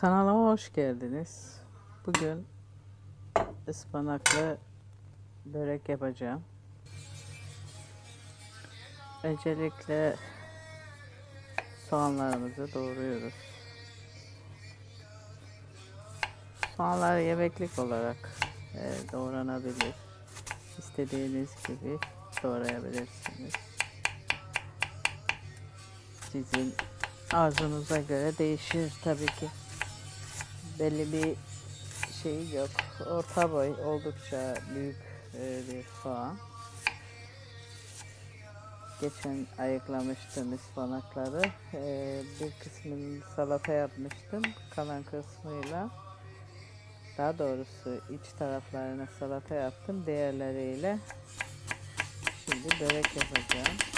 Kanalıma hoş geldiniz. Bugün ıspanaklı börek yapacağım. Öncelikle soğanlarımızı doğruyoruz. Soğanlar yemeklik olarak e, doğranabilir. İstediğiniz gibi doğrayabilirsiniz. Sizin arzunuza göre değişir tabii ki. Belli bir şey yok. Orta boy oldukça büyük e, bir soğan. Geçen ayıklamıştım ıspanakları. E, bir kısmını salata yapmıştım. Kalan kısmıyla daha doğrusu iç taraflarına salata yaptım. Diğerleriyle şimdi börek yapacağım.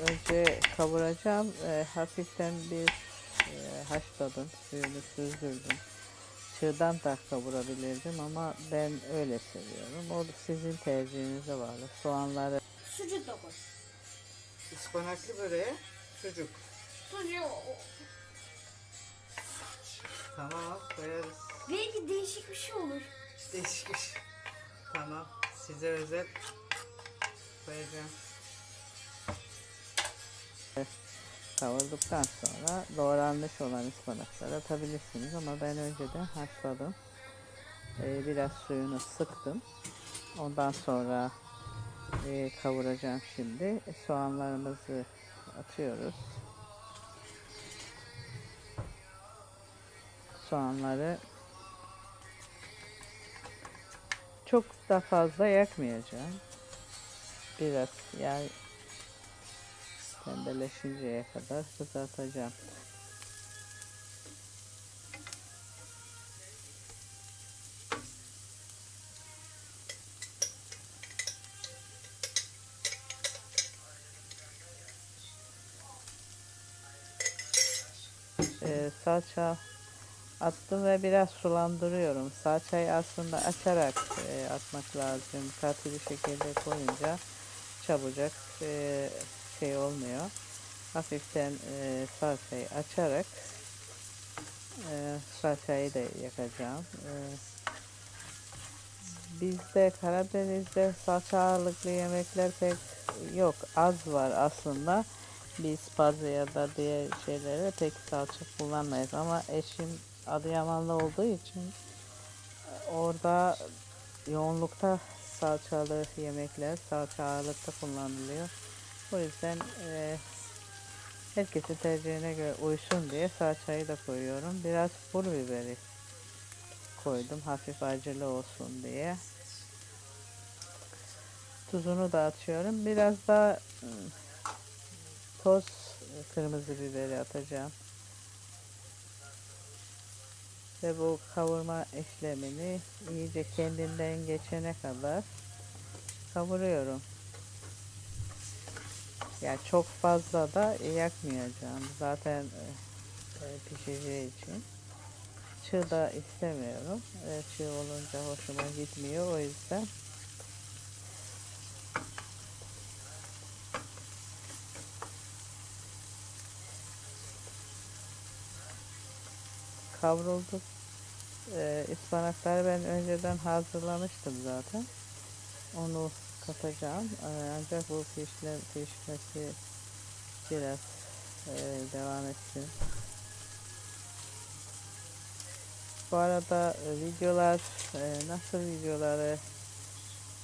Önce kavuracağım. E, hafiften bir e, haşladım. Suyunu süzdürdüm. Çığdan da kavurabilirdim ama ben öyle seviyorum. O sizin tercihinize bağlı. Soğanları Sucuk da koy. ıspanaklı böreğe sucuk. Sucuk. Tamam koyarız. Belki değişik bir şey olur. Değişik bir şey. Tamam size özel koyacağım. Kavurduktan sonra doğranmış olan ıspanakları atabilirsiniz ama ben önceden haşladım. Ee, biraz suyunu sıktım. Ondan sonra e, kavuracağım şimdi. E, Soğanlarımızı atıyoruz. Soğanları çok da fazla yakmayacağım. Biraz yani pembeleşinceye kadar kızartacağım. Ee, salça attım ve biraz sulandırıyorum. Salçayı aslında açarak e, atmak lazım. Katı bir şekilde koyunca çabucak e, şey olmuyor. Hafiften e, salçayı açarak e, salçayı da yakacağım. E, bizde Karadeniz'de salça ağırlıklı yemekler pek yok. Az var aslında. Biz pazı ya da diğer şeylere pek salça kullanmayız ama eşim Adıyamanlı olduğu için orada yoğunlukta salçalı yemekler salça ağırlıkta kullanılıyor. O yüzden e, herkesin tercihine göre uysun diye salçayı da koyuyorum. Biraz pul biberi koydum hafif acılı olsun diye. Tuzunu da atıyorum. Biraz da ım, toz kırmızı biberi atacağım. Ve bu kavurma işlemini iyice kendinden geçene kadar kavuruyorum. Yani çok fazla da yakmayacağım. Zaten e, e, pişeceği için. Çığ da istemiyorum. E, çığ olunca hoşuma gitmiyor. O yüzden kavruldu. E, ıspanakları ben önceden hazırlamıştım zaten. Onu katacağım. E, ancak bu pişle, pişmesi biraz e, devam etsin. Bu arada e, videolar e, nasıl videoları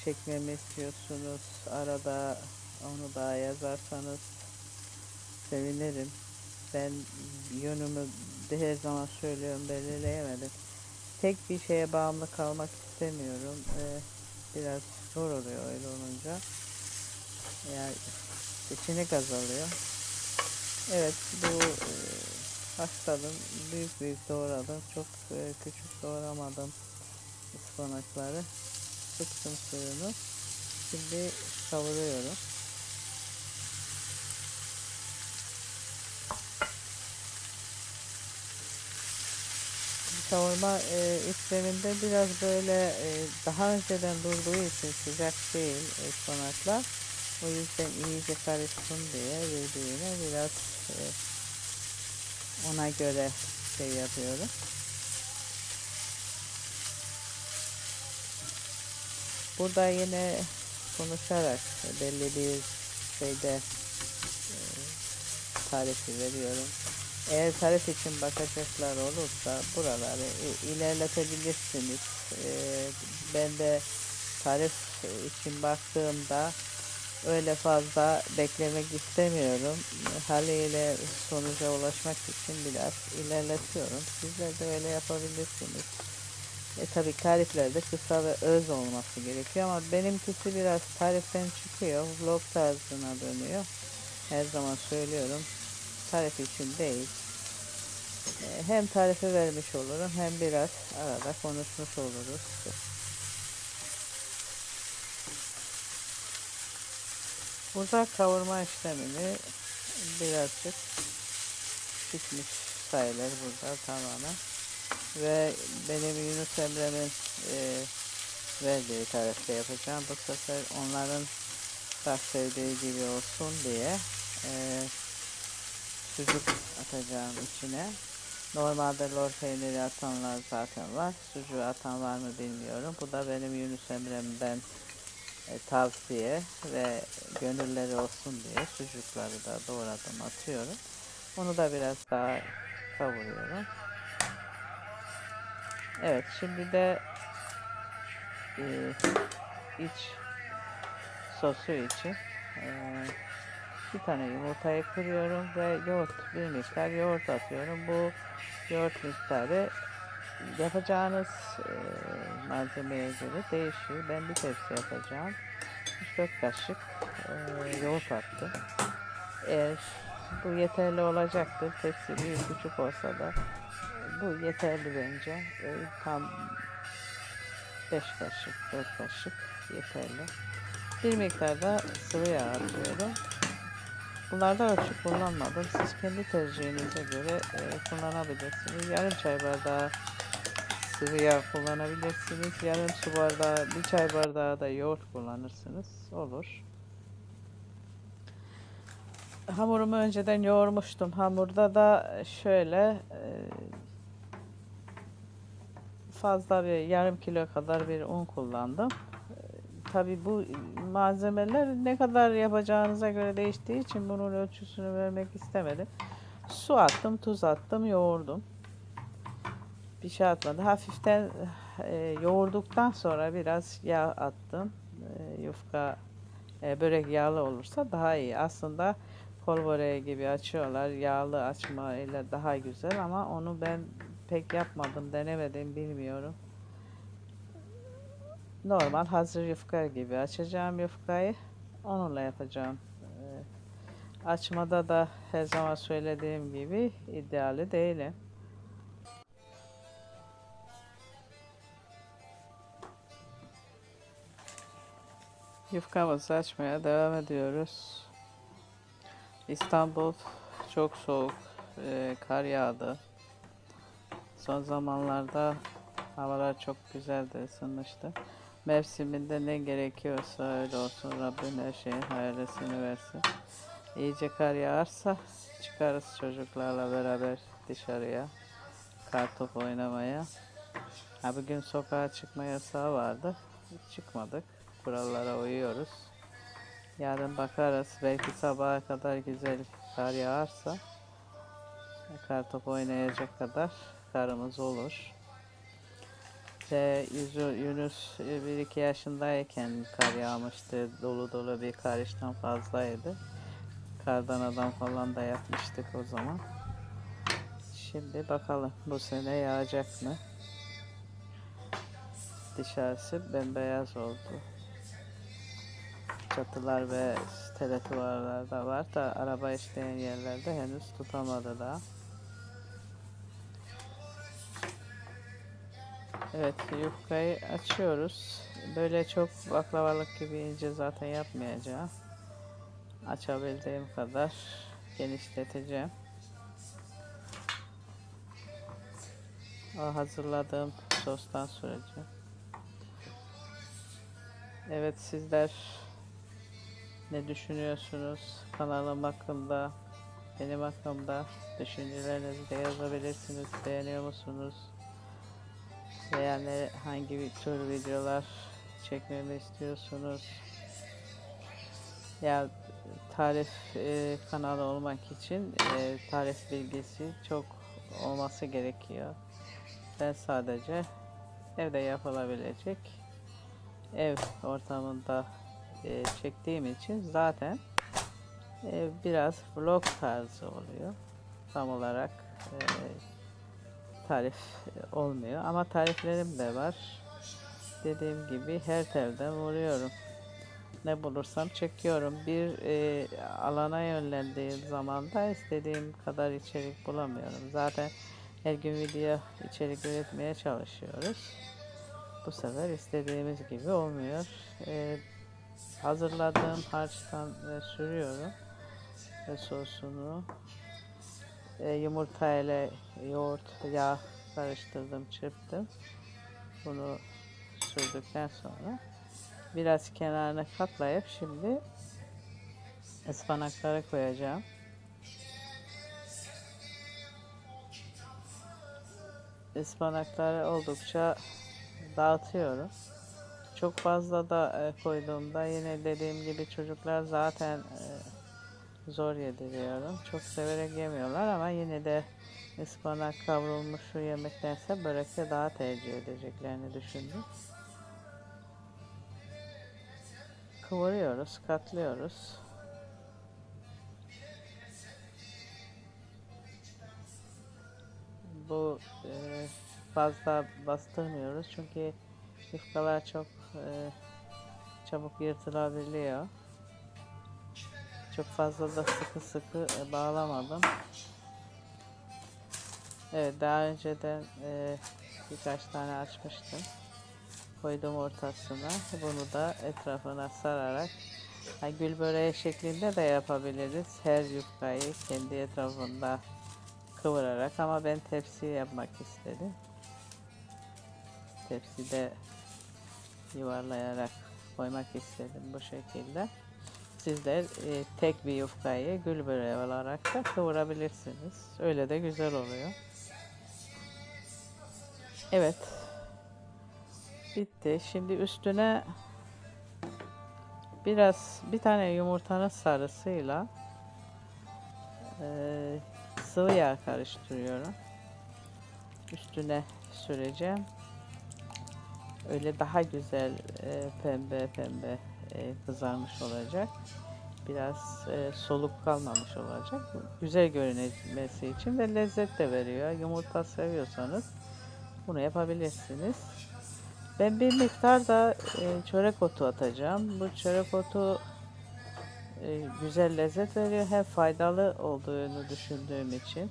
çekmemi istiyorsunuz? Arada onu da yazarsanız sevinirim. Ben yönümü her zaman söylüyorum belirleyemedim. Tek bir şeye bağımlı kalmak istemiyorum. Ee, biraz zor oluyor öyle olunca. Yani seçenek azalıyor. Evet bu e, haşladım. Büyük büyük doğradım. Çok e, küçük doğramadım ıspanakları. Sıktım suyunu. Şimdi kavuruyorum. Kavurma e, işleminde biraz böyle e, daha önceden durduğu için sıcak değil ıspanaklar. O yüzden iyice karışsın diye birbirine biraz e, ona göre şey yapıyorum. Burada yine konuşarak belli bir şeyde e, tarifi veriyorum. Eğer tarif için bakacaklar olursa buraları ilerletebilirsiniz. E, ben de tarif için baktığımda öyle fazla beklemek istemiyorum. Haliyle sonuca ulaşmak için biraz ilerletiyorum. Sizler de öyle yapabilirsiniz. E tabi tariflerde kısa ve öz olması gerekiyor ama benimkisi biraz tariften çıkıyor. Vlog tarzına dönüyor. Her zaman söylüyorum. Tarif için değil. E, Hem tarifi vermiş olurum hem biraz arada konuşmuş oluruz. Burada kavurma işlemini birazcık bitmiş sayılır burada tamamen. Ve benim Yunus Emre'nin e, verdiği tarifte yapacağım. Bu sefer onların da sevdiği gibi olsun diye e, sucuk atacağım içine. Normalde lor peyniri atanlar zaten var. Sucuğu atan var mı bilmiyorum. Bu da benim Yunus Emre'mden e, tavsiye ve gönülleri olsun diye sucukları da doğradım atıyorum. Onu da biraz daha kavuruyorum. Evet şimdi de e, iç sosu için e, bir tane yumurtayı kırıyorum ve yoğurt bir miktar yoğurt atıyorum. Bu yoğurt miktarı yapacağınız e, malzemeye göre değişiyor. Ben bir tepsi yapacağım. 3-4 kaşık e, yoğurt attım. Eğer bu yeterli olacaktır. Tepsi büyük küçük olsa da bu yeterli bence. E, tam 5 kaşık, 4 kaşık yeterli. Bir miktar da sıvı yağ atıyorum. Bunlarda ölçü kullanmadım. Siz kendi tercihinize göre e, kullanabilirsiniz. Yarım çay bardağı sıvı yağ kullanabilirsiniz. Yarım su bardağı, bir çay bardağı da yoğurt kullanırsınız. Olur. Hamurumu önceden yoğurmuştum. Hamurda da şöyle e, fazla bir yarım kilo kadar bir un kullandım. Tabi bu malzemeler ne kadar yapacağınıza göre değiştiği için bunun ölçüsünü vermek istemedim. Su attım, tuz attım, yoğurdum. Bir şey atmadı. Hafiften e, yoğurduktan sonra biraz yağ attım. E, yufka, e, börek yağlı olursa daha iyi. Aslında kol böreği gibi açıyorlar. Yağlı açma ile daha güzel ama onu ben pek yapmadım, denemedim, bilmiyorum. Normal hazır yufka gibi açacağım yufkayı. Onunla yapacağım. Ee, açmada da her zaman söylediğim gibi ideali değilim. Yufkamızı açmaya devam ediyoruz. İstanbul çok soğuk, e, kar yağdı. Son zamanlarda havalar çok güzeldi, ısınmıştı. Mevsiminde ne gerekiyorsa öyle olsun. Rabbim her şeyin hayırlısını versin. İyice kar yağarsa çıkarız çocuklarla beraber dışarıya. Kar top oynamaya. Ha, bugün sokağa çıkma yasağı vardı. Hiç çıkmadık. Kurallara uyuyoruz. Yarın bakarız. Belki sabaha kadar güzel kar yağarsa kar top oynayacak kadar karımız olur. İşte Yunus 1-2 yaşındayken kar yağmıştı. Dolu dolu bir kar işten fazlaydı. Kardan adam falan da yapmıştık o zaman. Şimdi bakalım bu sene yağacak mı? Dışarısı bembeyaz oldu. Çatılar ve teletuvarlar da var da araba işleyen yerlerde henüz tutamadı daha. Evet yufkayı açıyoruz. Böyle çok baklavalık gibi ince zaten yapmayacağım. Açabildiğim kadar genişleteceğim. O hazırladığım sostan süreceğim. Evet sizler ne düşünüyorsunuz kanalım hakkında? benim hakkımda düşüncelerinizi de yazabilirsiniz. Beğeniyor musunuz? Veya hangi bir tür videolar çekmemi istiyorsunuz? Ya tarif e, kanalı olmak için e, tarif bilgisi çok olması gerekiyor. Ben sadece evde yapılabilecek ev ortamında e, çektiğim için zaten e, biraz vlog tarzı oluyor. Tam olarak e, tarif olmuyor ama tariflerim de var. Dediğim gibi her telden vuruyorum. Ne bulursam çekiyorum. Bir e, alana yönlendiğim zaman da istediğim kadar içerik bulamıyorum. Zaten her gün video içerik üretmeye çalışıyoruz. Bu sefer istediğimiz gibi olmuyor. E, hazırladığım harçtan e, sürüyorum ve sosunu e, yumurta ile yoğurt, yağ karıştırdım, çırptım. Bunu sürdükten sonra biraz kenarına katlayıp şimdi ıspanakları koyacağım. Ispanakları oldukça dağıtıyorum. Çok fazla da e, koyduğumda yine dediğim gibi çocuklar zaten e, zor yediriyorum. Çok severek yemiyorlar ama yine de ıspanak kavrulmuş şu yemektense börekte daha tercih edeceklerini düşündüm. Kıvırıyoruz, katlıyoruz. Bu e, fazla bastırmıyoruz çünkü yufkalar çok e, çabuk yırtılabiliyor. Çok fazla da sıkı sıkı e, bağlamadım. Evet daha önceden e, birkaç tane açmıştım. Koydum ortasına. Bunu da etrafına sararak ha, gül böreği şeklinde de yapabiliriz. Her yufkayı kendi etrafında kıvırarak ama ben tepsiye yapmak istedim. Tepside yuvarlayarak koymak istedim bu şekilde. Sizler e, tek bir yufkayı gül böreği olarak da kıvırabilirsiniz. Öyle de güzel oluyor. Evet. Bitti. Şimdi üstüne biraz bir tane yumurtanın sarısıyla e, sıvı yağ karıştırıyorum. Üstüne süreceğim. Öyle daha güzel e, pembe pembe kızarmış olacak. Biraz e, soluk kalmamış olacak. Güzel görünmesi için ve lezzet de veriyor. Yumurta seviyorsanız bunu yapabilirsiniz. Ben bir miktar da e, çörek otu atacağım. Bu çörek otu e, güzel lezzet veriyor. Hem faydalı olduğunu düşündüğüm için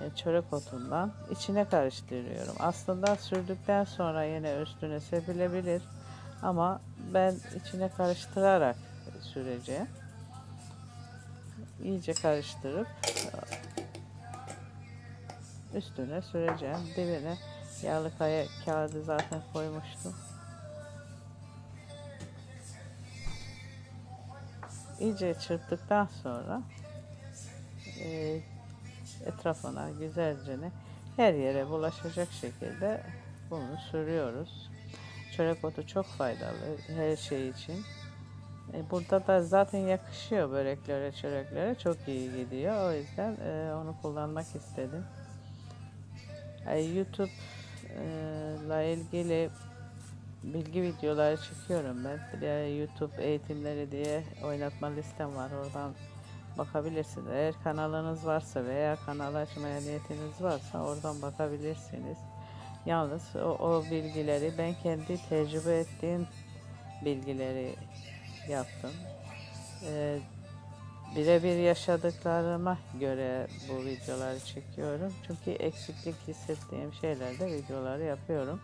e, çörek otundan içine karıştırıyorum. Aslında sürdükten sonra yine üstüne sepilebilir. Ama ben içine karıştırarak süreceğim. İyice karıştırıp üstüne süreceğim. Dibine yağlı kaya kağıdı zaten koymuştum. İyice çırptıktan sonra e, etrafına güzelce her yere bulaşacak şekilde bunu sürüyoruz. Çörek otu çok faydalı her şey için. E, burada da zaten yakışıyor böreklere, çöreklere. Çok iyi gidiyor. O yüzden e, onu kullanmak istedim. E, YouTube e, ile ilgili bilgi videoları çekiyorum ben. De YouTube eğitimleri diye oynatma listem var. Oradan bakabilirsiniz. Eğer kanalınız varsa veya kanal açmaya niyetiniz varsa oradan bakabilirsiniz. Yalnız o, o bilgileri ben kendi tecrübe ettiğim bilgileri yaptım. Ee, birebir yaşadıklarıma göre bu videoları çekiyorum. Çünkü eksiklik hissettiğim şeylerde videoları yapıyorum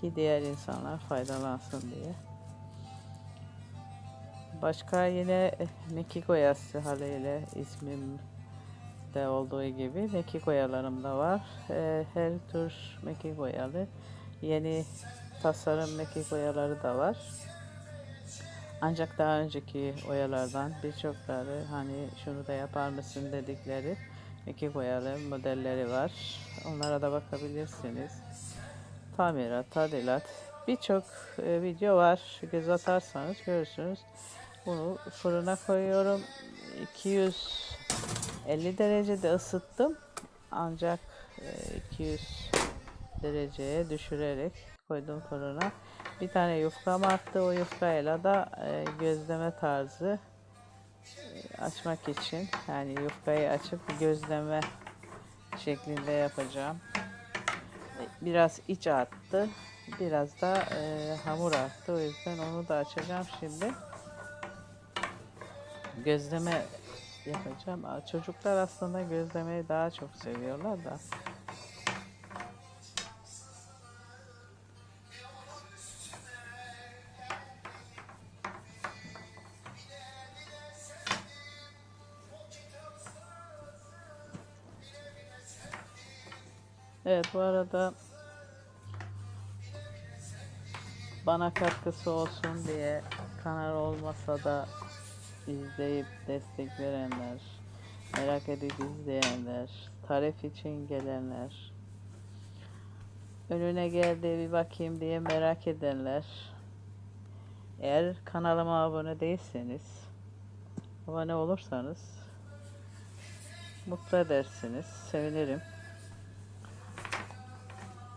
ki diğer insanlar faydalansın diye. Başka yine Mekiko yassı haliyle ismim de olduğu gibi mekik oyalarım da var. Ee, her tür mekik oyalı. Yeni tasarım mekik oyaları da var. Ancak daha önceki oyalardan birçokları hani şunu da yapar mısın dedikleri iki oyalı modelleri var. Onlara da bakabilirsiniz. Tamirat, tadilat birçok e, video var. Göz atarsanız görürsünüz. Bunu fırına koyuyorum. 250 derecede ısıttım. Ancak e, 200 dereceye düşürerek koydum fırına. Bir tane yufkam arttı. O yufkayla da e, gözleme tarzı e, açmak için yani yufkayı açıp gözleme şeklinde yapacağım. E, Biraz iç arttı. Biraz da e, hamur arttı. O yüzden onu da açacağım şimdi. Gözleme yapacağım. Çocuklar aslında gözlemeyi daha çok seviyorlar da. Evet bu arada bana katkısı olsun diye kanal olmasa da izleyip destek verenler, merak edip izleyenler, tarif için gelenler, önüne geldi bir bakayım diye merak edenler, eğer kanalıma abone değilseniz, abone olursanız mutlu edersiniz, sevinirim.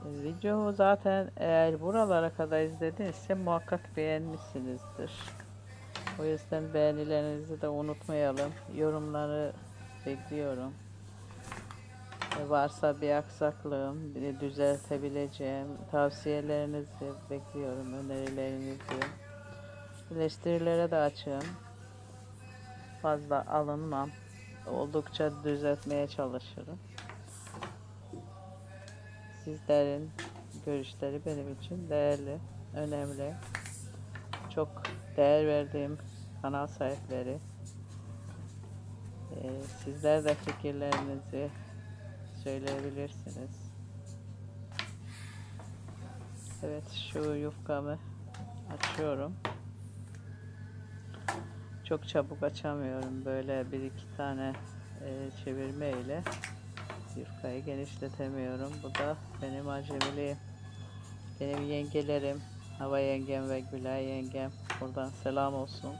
Video zaten eğer buralara kadar izledinizse muhakkak beğenmişsinizdir. O yüzden beğenilerinizi de unutmayalım. Yorumları bekliyorum. Varsa bir aksaklığım, bir düzeltebileceğim tavsiyelerinizi bekliyorum, önerilerinizi. Eleştirilere de açığım. Fazla alınmam. Oldukça düzeltmeye çalışırım. Sizlerin görüşleri benim için değerli, önemli. Değer verdiğim kanal sahipleri. Ee, sizler de fikirlerinizi söyleyebilirsiniz. Evet şu yufkamı açıyorum. Çok çabuk açamıyorum. Böyle bir iki tane e, çevirme ile yufkayı genişletemiyorum. Bu da benim acemiliğim. Benim yengelerim, Hava yengem ve Gülay yengem buradan selam olsun.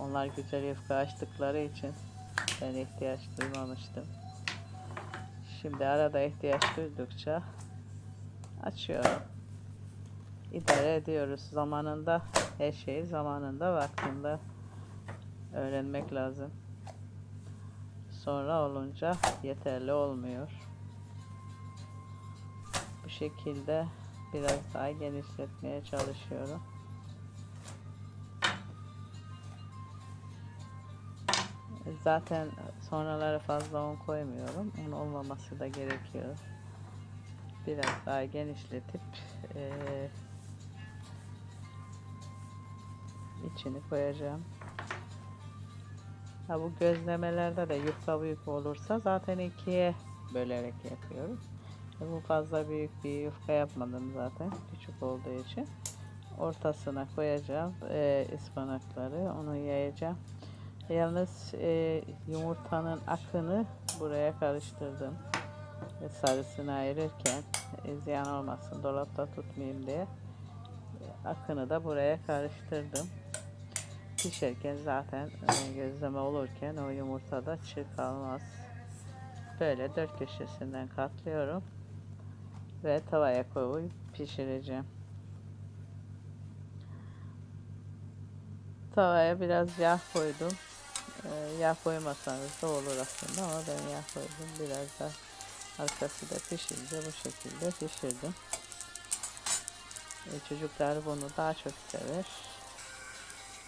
Onlar güzel yufka açtıkları için ben ihtiyaç duymamıştım. Şimdi arada ihtiyaç duydukça açıyorum. İdare ediyoruz. Zamanında her şeyi zamanında vaktinde öğrenmek lazım. Sonra olunca yeterli olmuyor. Bu şekilde biraz daha genişletmeye çalışıyorum. Zaten sonraları fazla un koymuyorum. Un olmaması da gerekiyor. Biraz daha genişletip eee, içini koyacağım. Ha bu gözlemelerde de yufka büyük olursa zaten ikiye bölerek yapıyorum. E, Bu fazla büyük bir yufka yapmadım zaten küçük olduğu için. Ortasına koyacağım e, ıspanakları, onu yayacağım. Yalnız e, yumurtanın akını buraya karıştırdım. E, sarısını ayırırken e, ziyan olmasın, dolapta tutmayayım diye. E, akını da buraya karıştırdım. Pişerken zaten e, gözleme olurken o yumurtada çığ kalmaz. Böyle dört köşesinden katlıyorum ve tavaya koyup pişireceğim. Tavaya biraz yağ koydum. Ee, yağ koymasanız da olur aslında ama ben yağ koydum. Biraz da arkası da pişince bu şekilde pişirdim. Ee, çocuklar bunu daha çok sever.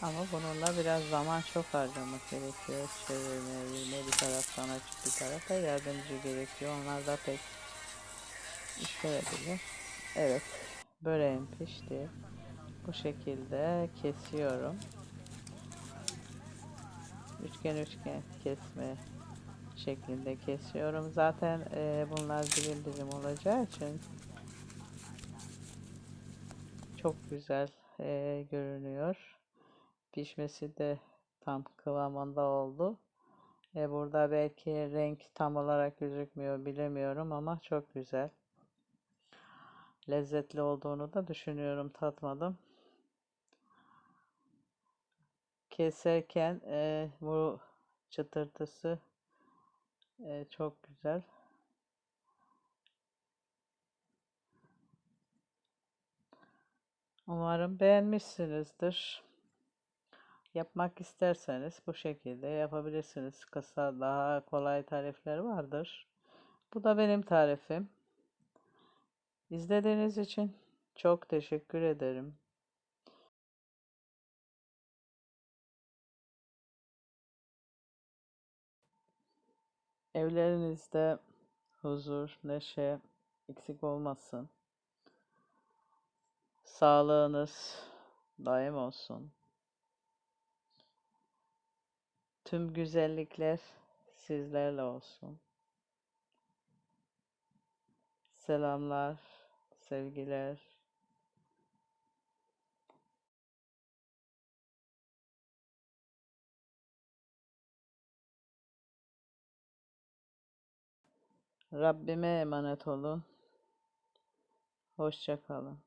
Ama bununla biraz zaman çok harcamak gerekiyor. Çevirme, evirme, bir taraftan açıp bir tarafa yardımcı gerekiyor. Onlar da pek iş görebilir. Evet, böreğim pişti. Bu şekilde kesiyorum. Üçgen üçgen kesme şeklinde kesiyorum. Zaten e, bunlar dilim dilim olacağı için çok güzel e, görünüyor. Pişmesi de tam kıvamında oldu. E burada belki renk tam olarak gözükmüyor bilemiyorum ama çok güzel. Lezzetli olduğunu da düşünüyorum. Tatmadım. Keserken e, bu çıtırtısı e, çok güzel. Umarım beğenmişsinizdir. Yapmak isterseniz bu şekilde yapabilirsiniz. Kısa daha kolay tarifler vardır. Bu da benim tarifim. İzlediğiniz için çok teşekkür ederim. Evlerinizde huzur, neşe eksik olmasın. Sağlığınız daim olsun. Tüm güzellikler sizlerle olsun. Selamlar, sevgiler. Rabbime emanet olun. Hoşça kalın.